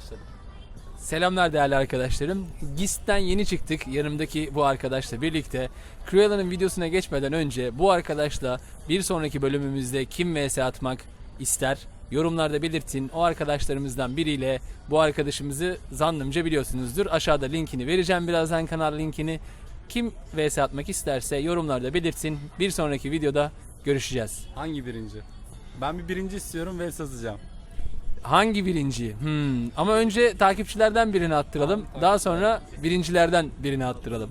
başladım. Selamlar değerli arkadaşlarım. GIST'ten yeni çıktık. Yanımdaki bu arkadaşla birlikte. Cruella'nın videosuna geçmeden önce bu arkadaşla bir sonraki bölümümüzde kim vs atmak ister yorumlarda belirtin. O arkadaşlarımızdan biriyle bu arkadaşımızı zannımca biliyorsunuzdur. Aşağıda linkini vereceğim birazdan kanal linkini. Kim vs atmak isterse yorumlarda belirtin. Bir sonraki videoda görüşeceğiz. Hangi birinci? Ben bir birinci istiyorum ve sazacağım. Hangi birinci? Hmm. Ama önce takipçilerden birini attıralım. Daha sonra birincilerden birini attıralım.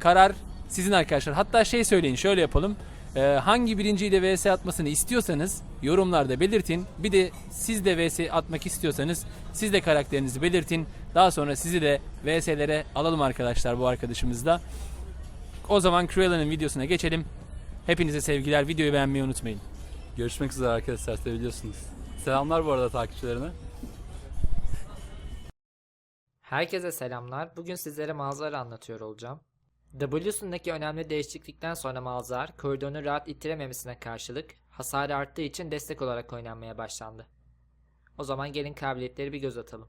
Karar sizin arkadaşlar. Hatta şey söyleyin şöyle yapalım. Ee, hangi birinciyle vs atmasını istiyorsanız yorumlarda belirtin. Bir de siz de vs atmak istiyorsanız siz de karakterinizi belirtin. Daha sonra sizi de vs'lere alalım arkadaşlar bu arkadaşımızla. O zaman Cruella'nın videosuna geçelim. Hepinize sevgiler. Videoyu beğenmeyi unutmayın. Görüşmek üzere arkadaşlar seviyorsunuz. Selamlar bu arada takipçilerine. Herkese selamlar. Bugün sizlere Malzar'ı anlatıyor olacağım. W'sundaki önemli değişiklikten sonra Malzar, koridorunu rahat ittirememesine karşılık hasarı arttığı için destek olarak oynanmaya başlandı. O zaman gelin kabiliyetleri bir göz atalım.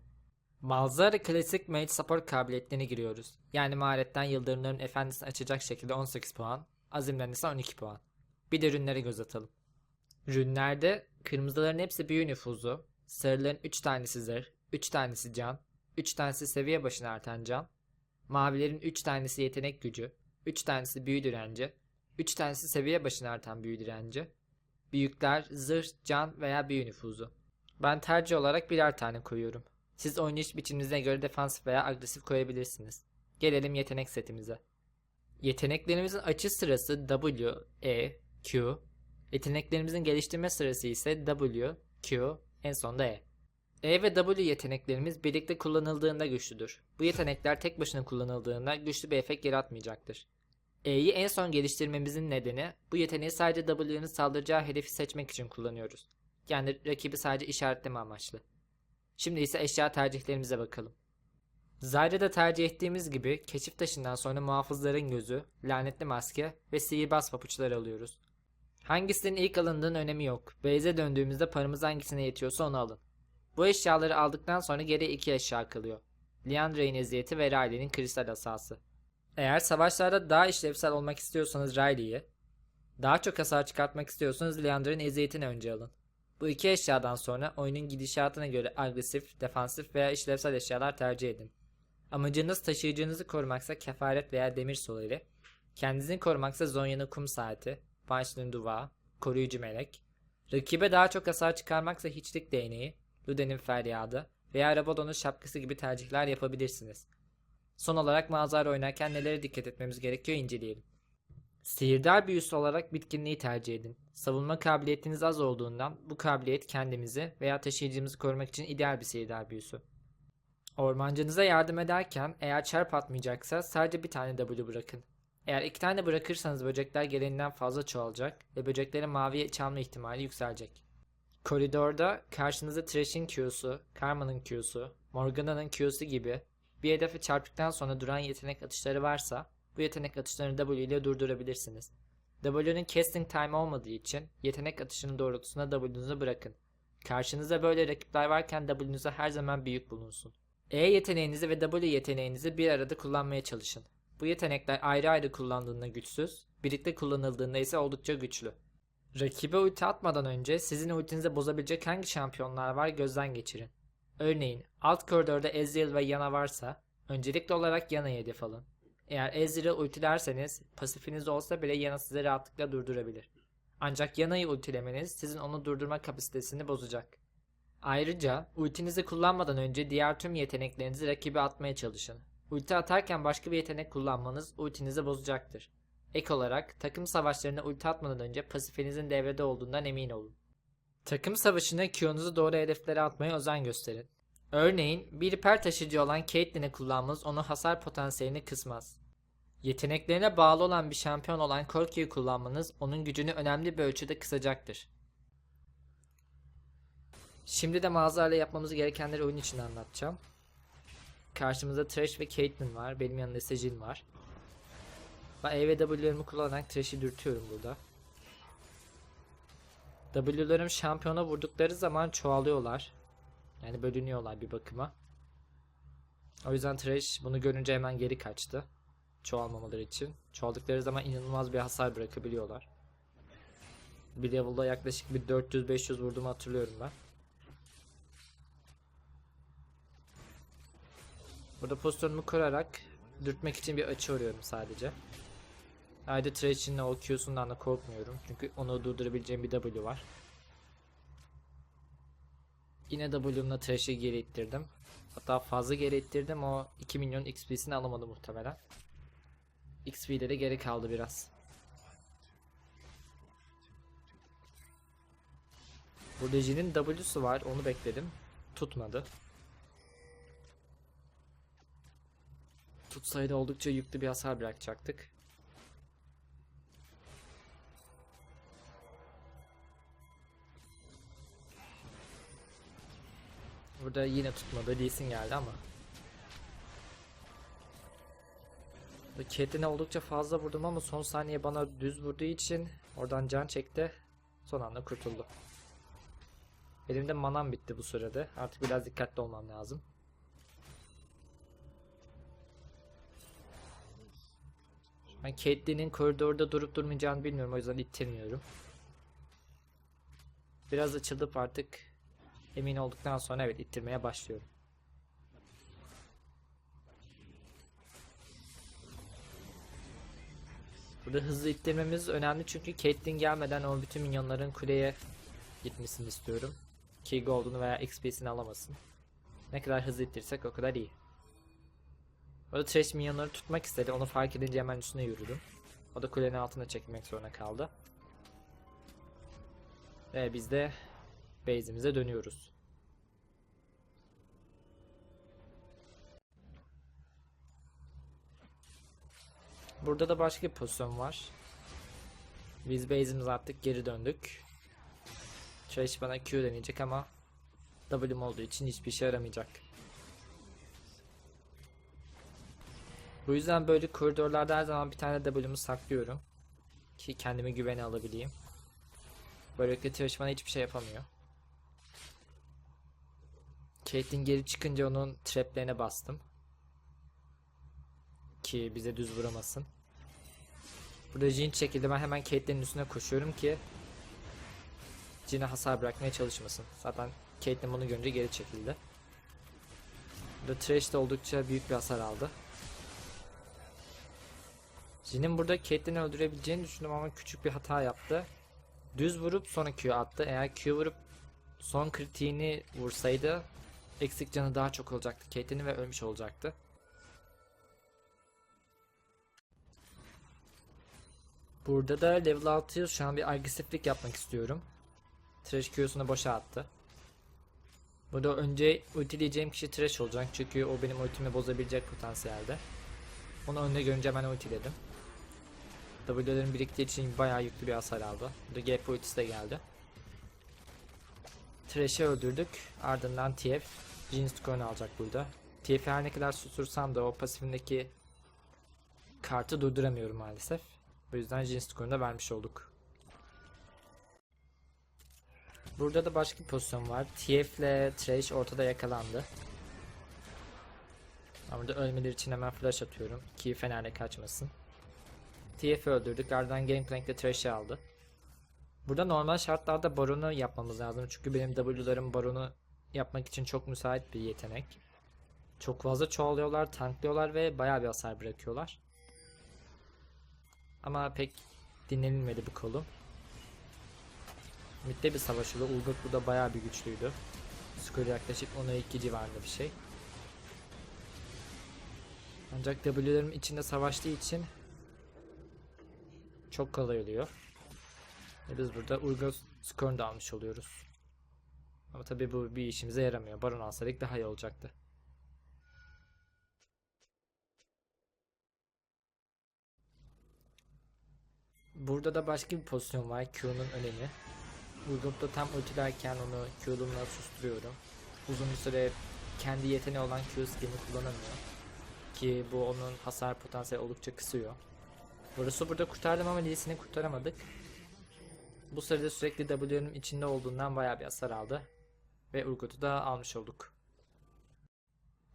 Malzar klasik mage support kabiliyetlerine giriyoruz. Yani maharetten yıldırımların efendisini açacak şekilde 18 puan, azimden ise 12 puan. Bir de rünlere göz atalım. Rünlerde kırmızıların hepsi büyü nüfuzu, sarıların 3 tanesi zırh, 3 tanesi can, 3 tanesi seviye başına artan can, mavilerin 3 tanesi yetenek gücü, 3 tanesi büyü direnci, 3 tanesi seviye başına artan büyü direnci, büyükler zırh, can veya büyü nüfuzu. Ben tercih olarak birer tane koyuyorum. Siz oynayış biçiminize göre defansif veya agresif koyabilirsiniz. Gelelim yetenek setimize. Yeteneklerimizin açı sırası W, E, Q. Yeteneklerimizin geliştirme sırası ise W, Q, en sonda E. E ve W yeteneklerimiz birlikte kullanıldığında güçlüdür. Bu yetenekler tek başına kullanıldığında güçlü bir efekt yaratmayacaktır. E'yi en son geliştirmemizin nedeni bu yeteneği sadece W'nin saldıracağı hedefi seçmek için kullanıyoruz. Yani rakibi sadece işaretleme amaçlı. Şimdi ise eşya tercihlerimize bakalım. Zyra'da tercih ettiğimiz gibi keşif taşından sonra muhafızların gözü, lanetli maske ve sihirbaz papuçları alıyoruz. Hangisinin ilk alındığının önemi yok. Base'e döndüğümüzde paramız hangisine yetiyorsa onu alın. Bu eşyaları aldıktan sonra geriye iki eşya kalıyor. Liandra'nın eziyeti ve Riley'nin kristal asası. Eğer savaşlarda daha işlevsel olmak istiyorsanız Riley'i, daha çok hasar çıkartmak istiyorsanız Liandra'nın eziyetini önce alın. Bu iki eşyadan sonra oyunun gidişatına göre agresif, defansif veya işlevsel eşyalar tercih edin. Amacınız taşıyıcınızı korumaksa kefaret veya demir soları, kendinizi korumaksa Zonya'nın kum saati, Punch'ın duvağı, koruyucu melek, rakibe daha çok hasar çıkarmaksa hiçlik değneği, Luden'in feryadı veya Rabadon'un şapkası gibi tercihler yapabilirsiniz. Son olarak mağazar oynarken nelere dikkat etmemiz gerekiyor inceleyelim. Sihirdar büyüsü olarak bitkinliği tercih edin. Savunma kabiliyetiniz az olduğundan bu kabiliyet kendimizi veya taşıyıcımızı korumak için ideal bir sihirdar büyüsü. Ormancınıza yardım ederken eğer çarp atmayacaksa sadece bir tane W bırakın. Eğer iki tane bırakırsanız böcekler geleninden fazla çoğalacak ve böceklerin maviye çalma ihtimali yükselecek. Koridorda karşınıza Thresh'in Q'su, Karma'nın Q'su, Morgana'nın Q'su gibi bir hedefe çarptıktan sonra duran yetenek atışları varsa bu yetenek atışlarını W ile durdurabilirsiniz. W'nin casting time olmadığı için yetenek atışının doğrultusunda W'nuzu bırakın. Karşınızda böyle rakipler varken W'nuza her zaman büyük bulunsun. E yeteneğinizi ve W yeteneğinizi bir arada kullanmaya çalışın. Bu yetenekler ayrı ayrı kullandığında güçsüz, birlikte kullanıldığında ise oldukça güçlü. Rakibe ulti atmadan önce sizin ultinizi bozabilecek hangi şampiyonlar var gözden geçirin. Örneğin alt koridorda Ezreal ve Yana varsa öncelikli olarak Yana'yı hedef alın. Eğer Ezreal ultilerseniz pasifiniz olsa bile Yana sizi rahatlıkla durdurabilir. Ancak Yana'yı ultilemeniz sizin onu durdurma kapasitesini bozacak. Ayrıca ultinizi kullanmadan önce diğer tüm yeteneklerinizi rakibe atmaya çalışın. Ulti atarken başka bir yetenek kullanmanız ultinizi bozacaktır. Ek olarak takım savaşlarına ulti atmadan önce pasifinizin devrede olduğundan emin olun. Takım savaşına Q'nuzu doğru hedeflere atmaya özen gösterin. Örneğin bir hiper taşıcı olan Caitlyn'i kullanmanız onun hasar potansiyelini kısmaz. Yeteneklerine bağlı olan bir şampiyon olan Corki'yi kullanmanız onun gücünü önemli bir ölçüde kısacaktır. Şimdi de mağazayla yapmamız gerekenleri oyun içinde anlatacağım. Karşımızda Thresh ve Caitlyn var. Benim yanımda ise var. Ben E ve W'lerimi kullanarak Thresh'i dürtüyorum burada. W'lerim şampiyona vurdukları zaman çoğalıyorlar. Yani bölünüyorlar bir bakıma. O yüzden Thresh bunu görünce hemen geri kaçtı. Çoğalmamaları için. Çoğaldıkları zaman inanılmaz bir hasar bırakabiliyorlar. Bir level'da yaklaşık bir 400-500 vurduğumu hatırlıyorum ben. Burada pozisyonumu kurarak dürtmek için bir açı arıyorum sadece. Ayrıca Thresh'in o Q'sundan da korkmuyorum. Çünkü onu durdurabileceğim bir W var. Yine W'mla Thresh'i geri ittirdim. Hatta fazla geri ittirdim. O 2 milyon XP'sini alamadı muhtemelen. XP'leri geri kaldı biraz. Burada Jin'in W'su var. Onu bekledim. Tutmadı. Tutsaydı oldukça yüklü bir hasar bırakacaktık. Burada yine tutmadı. Lee geldi ama. Catelyn'e oldukça fazla vurdum ama son saniye bana düz vurduğu için oradan can çekti. Son anda kurtuldu. Elimde manam bitti bu sürede. Artık biraz dikkatli olmam lazım. Ben Caitlyn'in koridorda durup durmayacağını bilmiyorum o yüzden ittirmiyorum. Biraz açıldıp artık emin olduktan sonra evet ittirmeye başlıyorum. Burada hızlı ittirmemiz önemli çünkü Caitlyn gelmeden o bütün minyonların kuleye gitmesini istiyorum. Ki Gold'unu veya XP'sini alamasın. Ne kadar hızlı ittirsek o kadar iyi. Orada Thresh minyonları tutmak istedi. Onu fark edince hemen üstüne yürüdüm. O da kulenin altına çekilmek zorunda kaldı. Ve biz de base'imize dönüyoruz. Burada da başka bir pozisyon var. Biz base'imize attık geri döndük. Trash bana Q deneyecek ama W'm olduğu için hiçbir işe yaramayacak. Bu yüzden böyle koridorlarda her zaman bir tane W'mu saklıyorum. Ki kendimi güvene alabileyim. Böylelikle Trash bana hiçbir şey yapamıyor. Caitlyn geri çıkınca onun traplerine bastım. Ki bize düz vuramasın. Burada Jin çekildi. Ben hemen Caitlyn'in üstüne koşuyorum ki Jin'e hasar bırakmaya çalışmasın. Zaten Caitlyn bunu görünce geri çekildi. Burada Thresh de oldukça büyük bir hasar aldı. Jin'in burada Caitlyn'i öldürebileceğini düşündüm ama küçük bir hata yaptı. Düz vurup sonra Q attı. Eğer Q vurup son kritiğini vursaydı eksik canı daha çok olacaktı Caitlyn'in ve ölmüş olacaktı. Burada da level 6'yız. Şu an bir agresiflik yapmak istiyorum. Trash Q'sunu boşa attı. Burada önce ultileyeceğim kişi Trash olacak. Çünkü o benim ultimi bozabilecek potansiyelde. Onu önde görünce ben ultiledim. W'lerin biriktiği için bayağı yüklü bir hasar aldı. Burada GP ultisi de geldi. Trash'i öldürdük. Ardından TF Jin skorunu alacak burada. TF'i her ne kadar sustursam da o pasifindeki kartı durduramıyorum maalesef. Bu yüzden Jin skorunu da vermiş olduk. Burada da başka bir pozisyon var. TF ile Trash ortada yakalandı. Ben burada ölmeleri için hemen flash atıyorum ki Fener'le kaçmasın. TF'i öldürdük. Ardından Gangplank'te Trash'i aldı. Burada normal şartlarda Baron'u yapmamız lazım. Çünkü benim W'larım Baron'u yapmak için çok müsait bir yetenek. Çok fazla çoğalıyorlar, tanklıyorlar ve bayağı bir hasar bırakıyorlar. Ama pek dinlenilmedi bu kolu. Mid'de bir savaş oldu. Ulgot burada bayağı bir güçlüydü. Skor yaklaşık 10'a 2 civarında bir şey. Ancak W'lerim içinde savaştığı için çok kolay oluyor. Ve biz burada Urgot skorunu da almış oluyoruz. Ama tabi bu bir işimize yaramıyor. Baron alsaydık daha iyi olacaktı. Burada da başka bir pozisyon var. Q'nun önemi. Urgot'ta tam ultilerken onu Q'lumla susturuyorum. Uzun bir süre kendi yeteneği olan Q skillini kullanamıyor. Ki bu onun hasar potansiyeli oldukça kısıyor. Burası burada kurtardım ama Lee'sini kurtaramadık. Bu sırada sürekli W'nin içinde olduğundan bayağı bir hasar aldı. ve Urgot'u da almış olduk.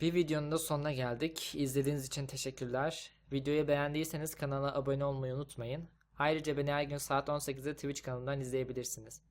Bir videonun da sonuna geldik. İzlediğiniz için teşekkürler. Videoyu beğendiyseniz kanala abone olmayı unutmayın. Ayrıca beni her gün saat 18'de Twitch kanalından izleyebilirsiniz.